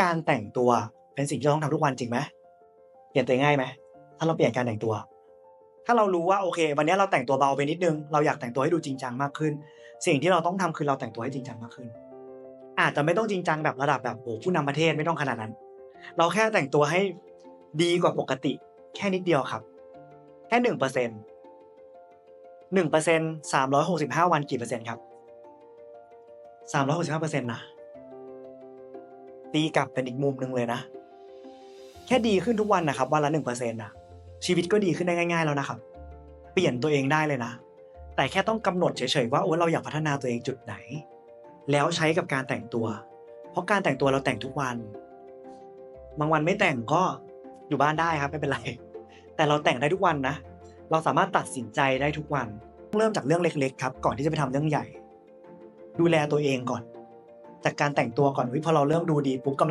การแต่งตัวเป็นสิ่งที่เราต้องทำทุกวันจริงไหมเปลี่ยนตัวง่ายไหมถ้าเราเปลี่ยนการแต่งตัว ถ้าเรารู้ว่าโอเค วันนี้เราแต่งตัวเบาไปนิดนึงเราอยากแต่งตัวให้ดูจริงจังมากขึ้น สิ่งที่เราต้องทำคือเราแต่งตัวให้จริงจังมากขึ้น อาจจะไม่ต้องจริงจังแบบระดับแบบโอ้ผู้นำประเทศไม่ต้องขนาดนั้น เราแค่แต่งตัวให้ดีกว่าปกติ แค่นิดเดียวครับ แค่หนึ่งเปอร์เซ็นต์หนึ่งเปอร์เซ็นต์สามร้อยหกสิบห้าวันกี่เปอร์เซ็นต์ครับสามร้อยหกสิบห้าเปอร์เซ็นต์นะ ตีกลับเป็นอีกมุมหนึ่งเลยนะ แค่ดีขึ้นทุกวันนะครับวันละหนึ่งเปอร์เซ็นต์นะชีวิตก็ดีขึ้นได้ง่าย ๆแล้วนะครับ เปลี่ยนตัวเองได้เลยนะ แต่แค่ต้องกำหนดเฉยๆว่าโอ้เราอยากพัฒนาตัวเองจุดไหน แล้วใช้กับการแต่งตัว เพราะการแต่งตัวเราแต่งทุกวัน บางวันไม่แต่งก็อยู่บ้านได้ครับไม่เป็นไร แต่เราแต่งได้ทุกวันนะ เราสามารถตัดสินใจได้ทุกวัน เริ่มจากเรื่องเล็ก ๆ ครับ ก่อนที่จะไปทำเรื่องใหญ่ ดูแลตัวเองก่อน จากการแต่งตัวก่อนวิพอเราเริ่มดูดีปุ๊บกำลัง